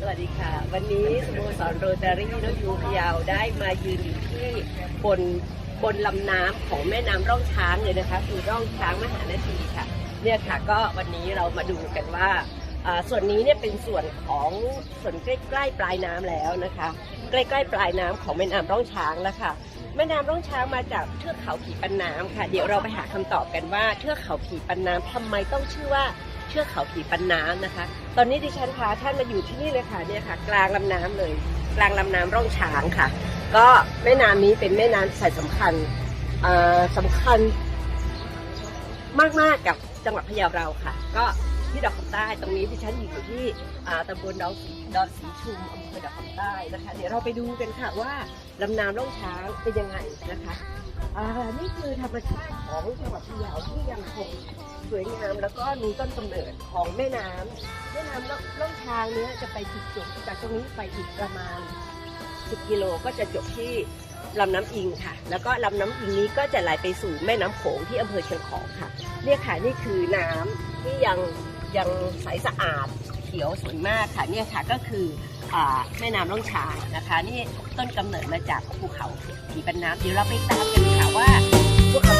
สวัสดีค่ะ วันนี้สโมสรโรตารี่นกยูพเยาได้มายืนที่บนบนลำน้ำของแม่น้ำร่องช้างเลยนะคะ คือร่องช้างมหานาทีค่ะ เนี่ยค่ะก็วันนี้เรามาดูกันว่าส่วนนี้เนี่ยเป็นส่วนของส่วนใกล้ใกล้ปลายน้ำแล้วนะคะ ใกล้ใกล้ปลายน้ำของแม่น้ำร่องช้างแล้วค่ะ แม่น้ำร่องช้างมาจากเทือกเขาผีปันน้ำค่ะ เดี๋ยวเราไปหาคำตอบกันว่าเทือกเขาผีปันน้ำทำไมต้องชื่อว่าเทือกเขาผีปันน้ำนะคะ ตอนนี้ดิฉันพาท่านมาอยู่ที่นี่เลยค่ะเนี่ยค่ะ กลางลำน้ำเลย กลางลำน้ำร่องช้างค่ะ ก็แม่น้ำนี้เป็นแม่น้ำสายสำคัญเอ่อสำคัญมากๆกับจังหวัดพะเยาเราค่ะ ก็ ที่ดอกคำใต้ตรงนี้ที่ฉันอยู่ที่อ่าตำบลดอนสีดอนสีชุมอำเภอดอกคำใต้นะคะ เดี๋ยวเราไปดูกันค่ะว่าลำน้ำล่องช้างเป็นยังไงนะคะนี่คือธรรมชาติของจังหวัดพะเยาที่ยังคงสวยงามแล้วก็มีต้นกำเนิดของแม่น้ำแม่น้ำล่องล่องช้างเนี้ยจะไปจุดจบจากตรงนี้ไปอีกประมาณ 10 กิโลก็จะจบที่ลำน้ำอิงค่ะ แล้วก็ลำน้ำอิงนี้ก็จะไหลไปสู่แม่น้ำโขงที่อำเภอเชียงของค่ะเนี่ยค่ะนี่คือน้ำที่ยัง ยังใสสะอาดเขียวสวยมากค่ะเนี่ยค่ะก็คือแม่น้ำล่องชานะคะ นี่ต้นกำเนิดมาจากภูเขาผีปันน้ำเดี๋ยวเราไปตามกันค่ะว่าภูเขา